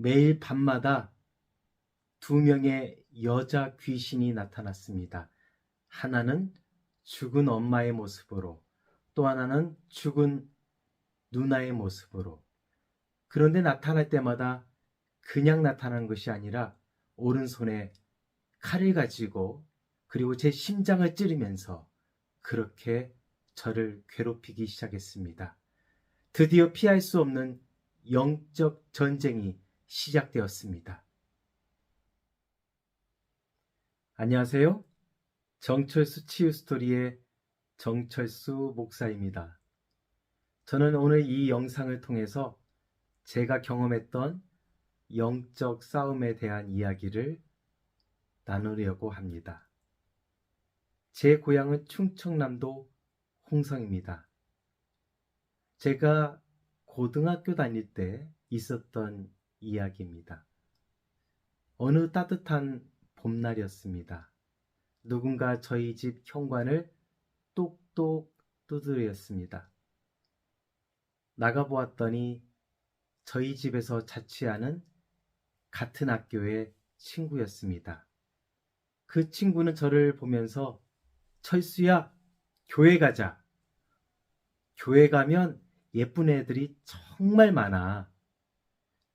매일 밤마다 두 명의 여자 귀신이 나타났습니다. 하나는 죽은 엄마의 모습으로, 또 하나는 죽은 누나의 모습으로. 그런데 나타날 때마다 그냥 나타난 것이 아니라 오른손에 칼을 가지고 그리고 제 심장을 찌르면서 그렇게 저를 괴롭히기 시작했습니다. 드디어 피할 수 없는 영적 전쟁이 시작되었습니다. 안녕하세요. 정철수 치유 스토리의 정철수 목사입니다. 저는 오늘 이 영상을 통해서 제가 경험했던 영적 싸움에 대한 이야기를 나누려고 합니다. 제 고향은 충청남도 홍성입니다. 제가 고등학교 다닐 때 있었던 이야기입니다. 어느 따뜻한 봄날이었습니다. 누군가 저희 집 현관을 똑똑 두드렸습니다. 나가보았더니 저희 집에서 자취하는 같은 학교의 친구였습니다. 그 친구는 저를 보면서 철수야, 교회 가자. 교회 가면 예쁜 애들이 정말 많아.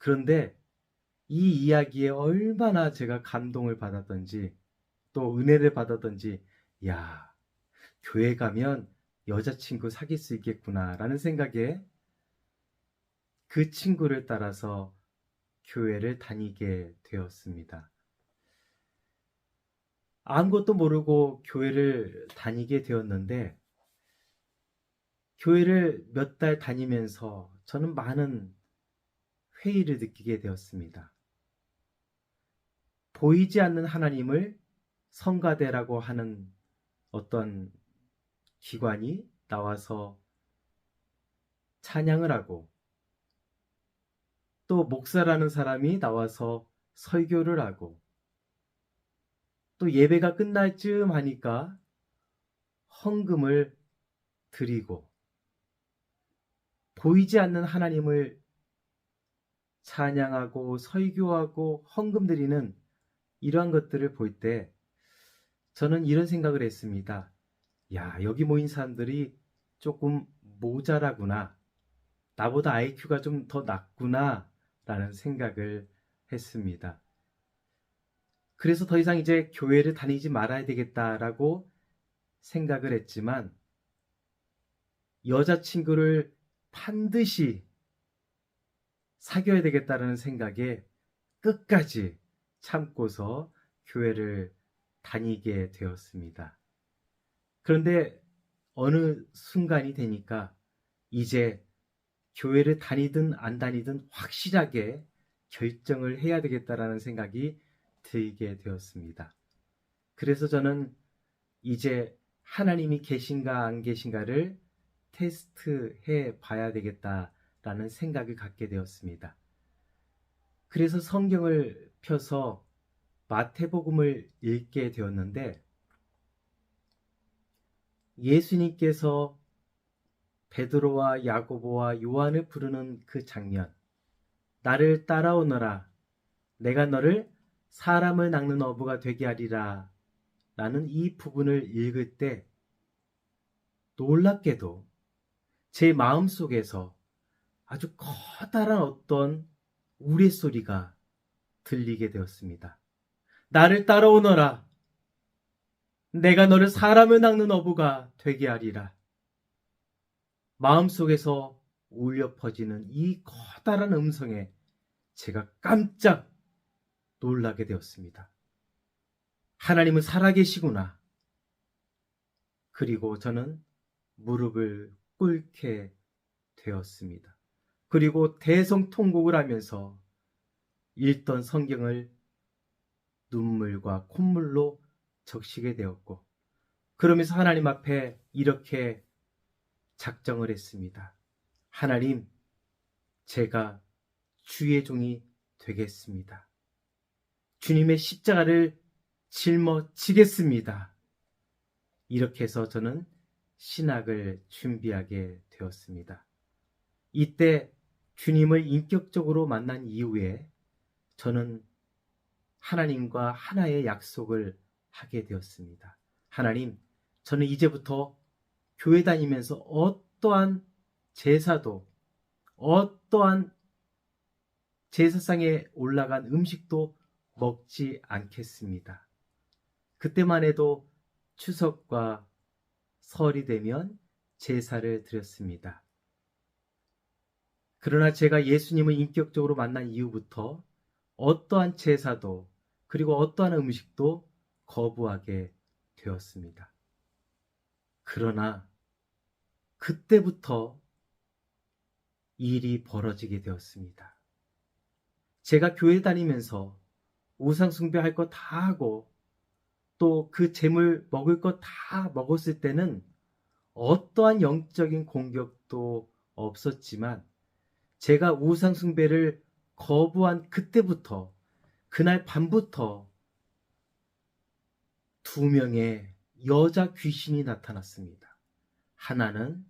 그런데 이 이야기에 얼마나 제가 감동을 받았던지 또 은혜를 받았던지, 야, 교회 가면 여자친구 사귈 수 있겠구나 라는 생각에 그 친구를 따라서 교회를 다니게 되었습니다. 아무것도 모르고 교회를 다니게 되었는데, 교회를 몇 달 다니면서 저는 많은 회의를 느끼게 되었습니다. 보이지 않는 하나님을 성가대라고 하는 어떤 기관이 나와서 찬양을 하고 또 목사라는 사람이 나와서 설교를 하고 또 예배가 끝날 쯤 하니까 헌금을 드리고 보이지 않는 하나님을 찬양하고 설교하고 헌금 드리는 이러한 것들을 볼 때 저는 이런 생각을 했습니다. 야, 여기 모인 사람들이 조금 모자라구나. 나보다 IQ가 좀 더 낮구나. 라는 생각을 했습니다. 그래서 더 이상 이제 교회를 다니지 말아야 되겠다라고 생각을 했지만 여자친구를 반드시 사귀어야 되겠다라는 생각에 끝까지 참고서 교회를 다니게 되었습니다. 그런데 어느 순간이 되니까 이제 교회를 다니든 안 다니든 확실하게 결정을 해야 되겠다라는 생각이 들게 되었습니다. 그래서 저는 이제 하나님이 계신가 안 계신가를 테스트해 봐야 되겠다 라는 생각을 갖게 되었습니다. 그래서 성경을 펴서 마태복음을 읽게 되었는데 예수님께서 베드로와 야고보와 요한을 부르는 그 장면 나를 따라오너라 내가 너를 사람을 낚는 어부가 되게 하리라 라는 이 부분을 읽을 때 놀랍게도 제 마음속에서 아주 커다란 어떤 우레소리가 들리게 되었습니다. 나를 따라오너라. 내가 너를 사람을 낚는 어부가 되게 하리라. 마음속에서 울려 퍼지는 이 커다란 음성에 제가 깜짝 놀라게 되었습니다. 하나님은 살아계시구나. 그리고 저는 무릎을 꿇게 되었습니다. 그리고 대성통곡을 하면서 읽던 성경을 눈물과 콧물로 적시게 되었고, 그러면서 하나님 앞에 이렇게 작정을 했습니다. 하나님, 제가 주의 종이 되겠습니다. 주님의 십자가를 짊어지겠습니다. 이렇게 해서 저는 신학을 준비하게 되었습니다. 이때 주님을 인격적으로 만난 이후에 저는 하나님과 하나의 약속을 하게 되었습니다. 하나님, 저는 이제부터 교회 다니면서 어떠한 제사도, 어떠한 제사상에 올라간 음식도 먹지 않겠습니다. 그때만 해도 추석과 설이 되면 제사를 드렸습니다. 그러나 제가 예수님을 인격적으로 만난 이후부터 어떠한 제사도 그리고 어떠한 음식도 거부하게 되었습니다. 그러나 그때부터 일이 벌어지게 되었습니다. 제가 교회 다니면서 우상숭배할 거 다 하고 또 그 재물 먹을 거 다 먹었을 때는 어떠한 영적인 공격도 없었지만 제가 우상숭배를 거부한 그때부터 그날 밤부터 두 명의 여자 귀신이 나타났습니다. 하나는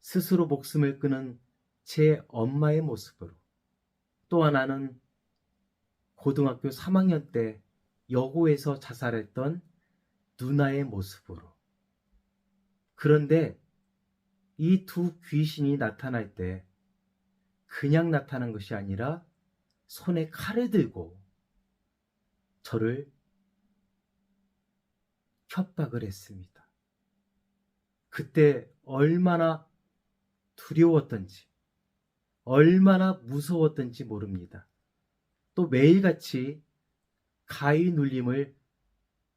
스스로 목숨을 끊은 제 엄마의 모습으로 또 하나는 고등학교 3학년 때 여고에서 자살했던 누나의 모습으로 그런데 이 두 귀신이 나타날 때 그냥 나타난 것이 아니라 손에 칼을 들고 저를 협박을 했습니다. 그때 얼마나 두려웠던지, 얼마나 무서웠던지 모릅니다. 또 매일같이 가위 눌림을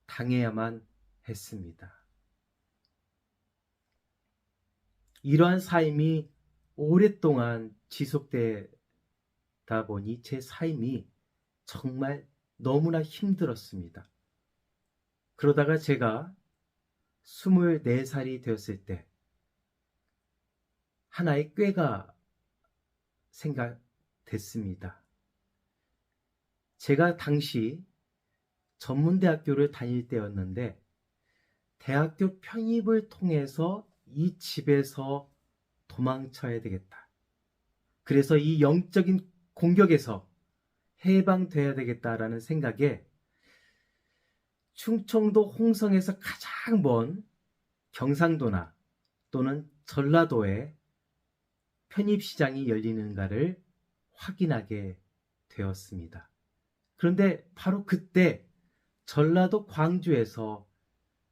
당해야만 했습니다. 이러한 삶이 오랫동안 지속되다 보니 제 삶이 정말 너무나 힘들었습니다. 그러다가 제가 24살이 되었을 때 하나의 꾀가 생각됐습니다. 제가 당시 전문대학교를 다닐 때였는데 대학교 편입을 통해서 이 집에서 도망쳐야 되겠다. 그래서 이 영적인 공격에서 해방돼야 되겠다라는 생각에 충청도 홍성에서 가장 먼 경상도나 또는 전라도에 편입시장이 열리는가를 확인하게 되었습니다. 그런데 바로 그때 전라도 광주에서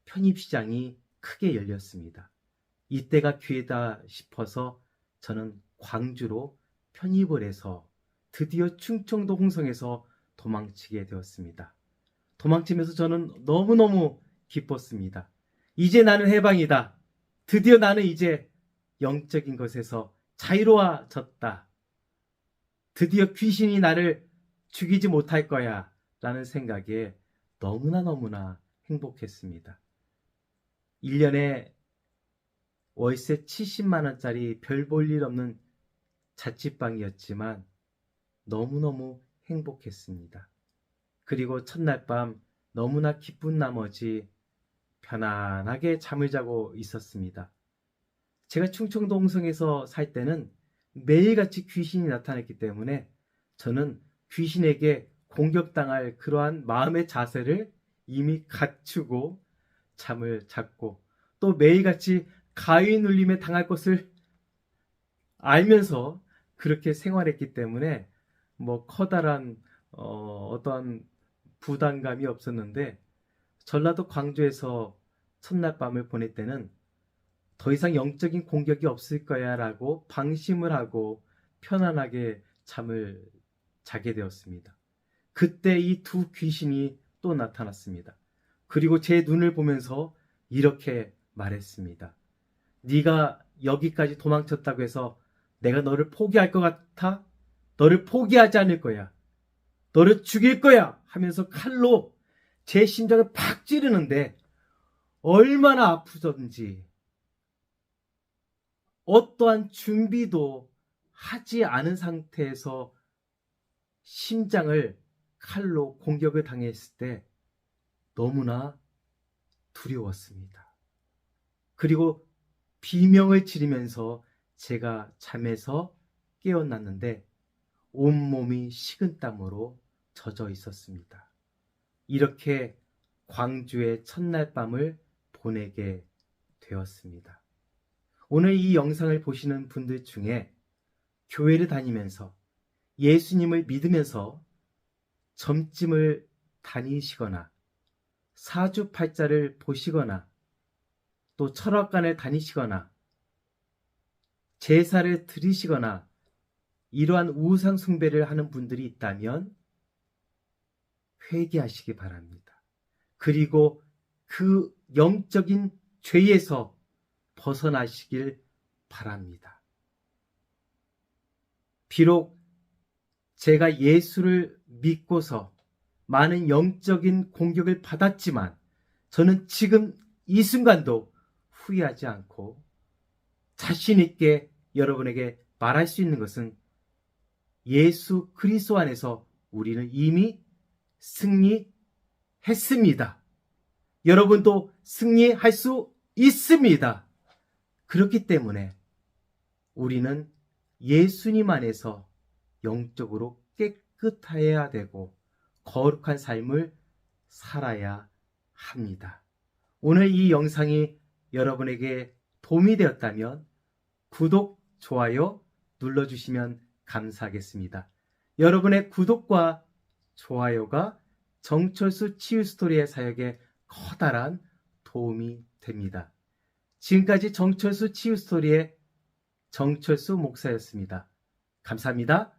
편입시장이 크게 열렸습니다. 이때가 기회다 싶어서 저는 광주로 편입을 해서 드디어 충청도 홍성에서 도망치게 되었습니다. 도망치면서 저는 너무너무 기뻤습니다. 이제 나는 해방이다. 드디어 나는 이제 영적인 것에서 자유로워졌다. 드디어 귀신이 나를 죽이지 못할 거야. 라는 생각에 너무나 너무나 행복했습니다. 1년에 월세 70만원짜리 별 볼 일 없는 자취방이었지만 너무너무 행복했습니다. 그리고 첫날 밤 너무나 기쁜 나머지 편안하게 잠을 자고 있었습니다. 제가 충청도 홍성에서 살 때는 매일같이 귀신이 나타났기 때문에 저는 귀신에게 공격당할 그러한 마음의 자세를 이미 갖추고 잠을 잤고 또 매일같이 가위 눌림에 당할 것을 알면서 그렇게 생활했기 때문에 뭐 커다란 어, 어떠한 부담감이 없었는데 전라도 광주에서 첫날 밤을 보낼 때는 더 이상 영적인 공격이 없을 거야 라고 방심을 하고 편안하게 잠을 자게 되었습니다. 그때 이 두 귀신이 또 나타났습니다. 그리고 제 눈을 보면서 이렇게 말했습니다. 네가 여기까지 도망쳤다고 해서 내가 너를 포기할 것 같아? 너를 포기하지 않을 거야. 너를 죽일 거야! 하면서 칼로 제 심장을 팍 찌르는데 얼마나 아프던지 어떠한 준비도 하지 않은 상태에서 심장을 칼로 공격을 당했을 때 너무나 두려웠습니다. 그리고 비명을 지르면서 제가 잠에서 깨어났는데 온몸이 식은 땀으로 젖어 있었습니다. 이렇게 광주의 첫날 밤을 보내게 되었습니다. 오늘 이 영상을 보시는 분들 중에 교회를 다니면서 예수님을 믿으면서 점찜을 다니시거나 사주팔자를 보시거나 또 철학관을 다니시거나 제사를 드리시거나 이러한 우상 숭배를 하는 분들이 있다면 회개하시기 바랍니다. 그리고 그 영적인 죄에서 벗어나시길 바랍니다. 비록 제가 예수를 믿고서 많은 영적인 공격을 받았지만 저는 지금 이 순간도 후회하지 않고 자신 있게 여러분에게 말할 수 있는 것은 예수 그리스도 안에서 우리는 이미 승리했습니다. 여러분도 승리할 수 있습니다. 그렇기 때문에 우리는 예수님 안에서 영적으로 깨끗해야 되고 거룩한 삶을 살아야 합니다. 오늘 이 영상이 여러분에게 도움이 되었다면 구독, 좋아요 눌러주시면 감사하겠습니다. 여러분의 구독과 좋아요가 정철수 치유스토리의 사역에 커다란 도움이 됩니다. 지금까지 정철수 치유스토리의 정철수 목사였습니다. 감사합니다.